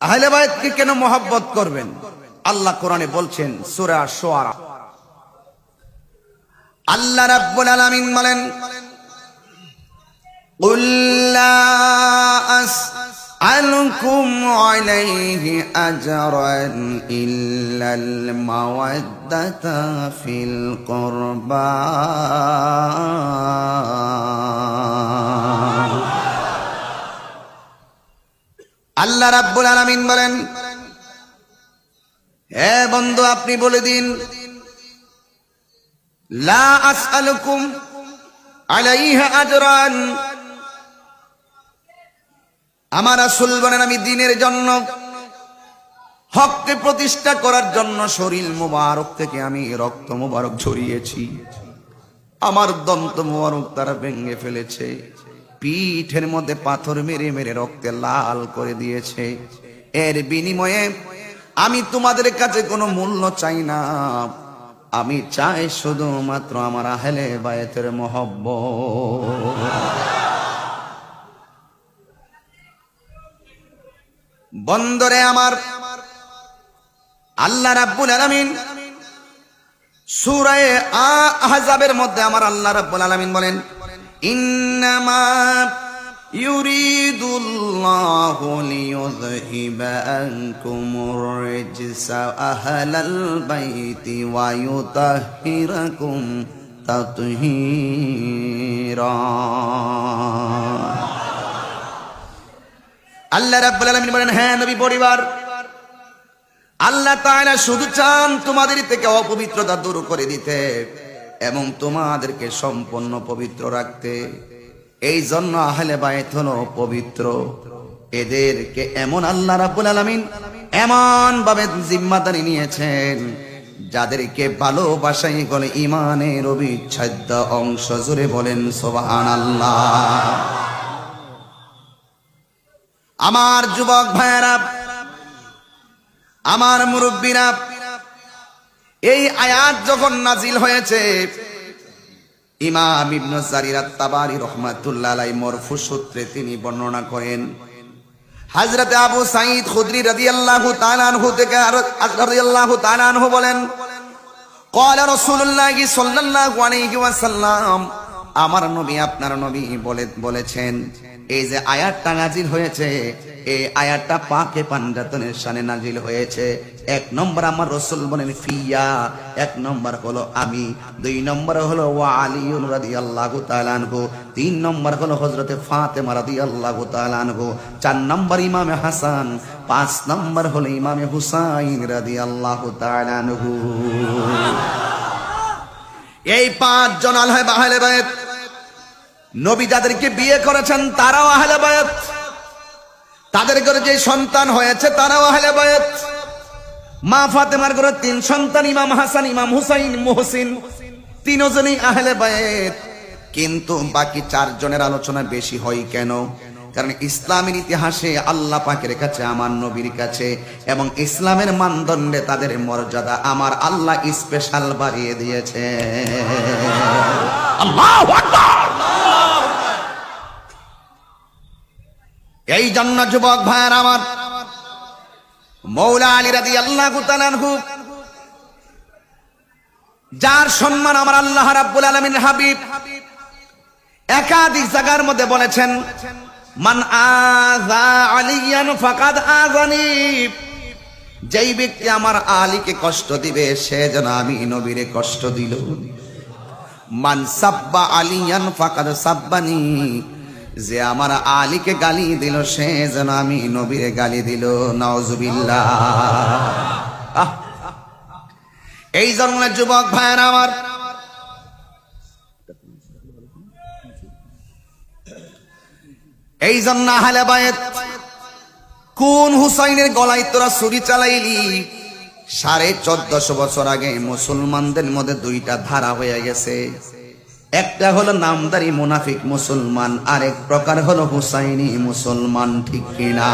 আহলে বায়াতকে কেন মহব্বত করবেন আল্লাহ কোরআনে বলছেন সূরা শুআরা আল্লাহ রাব্বুল আলামিন বলেন قل لا أسألكم عليه أجرا إلا المودة في القربى আল্লাহ রাব্বুল আলামিন বলেন, হে বন্ধু, আপনি বলে দিন, লা আসআলুকুম আলাইহা আজরান। আমার রাসূল বলেন, আমি দিনের জন্য হককে প্রতিষ্ঠা করার জন্য শরীর মুবারক থেকে আমি রক্ত মুবারক ঝরিয়েছি। আমার দন্ত মুবারক তারা ভেঙে ফেলেছে। পিঠের মধ্যে পাথর মেরে মেরে রক্তে লাল করে দিয়েছে। এর বিনিময়ে আমি তোমাদের কাছে কোনো মূল্য চাই না। আমি চাই শুধুমাত্র আমার আহলে বায়েতের মহব্ব বন্দরে আমার আল্লাহ রাব্বুল আলামিন সূরায়ে আহজাবের মধ্যে আমার আল্লাহ রাব্বুল আলামিন বলেন ইন্নামা ইউরিদুল্লাহু লিইয়ুযহিবা আনকুমুর রিজসা আহলাল বাইতি ওয়া ইউতাহহিরাকুম তাতহীরা। আল্লাহ রাব্বুল আলামিন বলেন হ্যাঁ নবী পরিবার, আল্লাহ তাআলা শুধু চান তোমাদের থেকে অপবিত্রতা দূর করে দিতে। এবং তোমাদেরকে সম্পূর্ণ পবিত্র রাখতে। এই জন্য আহলে হলো পবিত্র। এদেরকে এমন আল্লাহ রাব্বুল আলামিন এমন ভাবে জিম্মাদারি নিয়েছেন, যাদেরকে ভালোবাসাই বলে ইমানের অবিচ্ছেদ্য অংশ। জুড়ে বলেন, সুবহানাল্লাহ। আমার যুবক ভাইয়েরা, আমার মুরব্বীরা এই আয়াত যখন নাজিল হয়েছে ইমাম ইবনু জারিরাত তাবারি রহমাতুল্লাহ আলাই মরফু সূত্রে তিনি বর্ণনা করেন হযরত আবু সাঈদ খুদরি রাদিয়াল্লাহু তাআলা আনহু থেকে রাদিয়াল্লাহু তাআলা আনহু বলেন قال رسول الله صلى الله عليه وسلم আমার নবী আপনার নবী বলে বলেছেন এই যে আয়াতটা নাজিল হয়েছে, এই আয়াতটা পাকে পাঞ্জাতনের সানে নাজিল হয়েছে। এক নম্বর আমার রসুল বলেন, ফিয়া। এক নম্বর হলো আমি, দুই নম্বর হলো ওয়া আলিউন রাদিয়াল্লাহু তাআলা আনহু, তিন নম্বর হলো হযরতে ফাতেমা রাদিয়াল্লাহু তাআলা আনহু, চার নম্বর ইমামে হাসান, পাঁচ নম্বর হলো ইমামে হুসাইন রাদিয়াল্লাহু তাআলা আনহু। এই পাঁচ জন আলহে বাহালে বায়েত নবী যাদেরকে বিয়ে করেছেন, তারাও আহলে বায়াত। তাদের ঘরে যে সন্তান হয়েছে, তারাও আহলে বায়াত। মা ফাতেমার ঘরে তিন সন্তান, ইমাম হাসান, ইমাম হুসাইন, মুহসিন। তিনজনই আহলে বায়াত। কিন্তু বাকি চারজনের আলোচনা বেশি হয় কেন? কারণ ইসলামের ইতিহাসে আল্লাহ পাকের কাছে, আমার নবীর কাছে এবং ইসলামের মানদণ্ডে তাদের মর্যাদা আমার আল্লাহ স্পেশাল বাড়িয়ে দিয়েছে। আল্লাহ এই জন্য যুবক ভাইয়ের আমার। মৌলা আলী রাদি আল্লাহ যার সম্মান আমার আল্লাহ রাব্বুল আলমিন হাবিব। একাধিক জায়গার মধ্যে বলেছেন, মান আযা আলিয়ান ফাকাদ আযানি। যেই ব্যক্তি আমার আলীকে কষ্ট দিবে, সে যেন আমি নবীরে কষ্ট দিল মান সাব্বা আলিয়ান ফাকাদ সাব্বানি। যে আমার আলীকে গালি দিল, সে যেন আমি নবীরে গালি দিল। নওজুবিল্লাহ আহ! এই জন্য যুবক ভাইয়ের আমার, এই জন্য আহলে বায়েত কোন হুসাইনের গলায় তোরা ছুরি চালাইলি? সাড়ে চোদ্দশো বছর আগে মুসলমানদের মধ্যে দুইটা ধারা হয়ে গেছে। একটা হলো নামদারি মুনাফিক মুসলমান আরেক প্রকার হলো হুসাইনি মুসলমান ঠিক কিনা?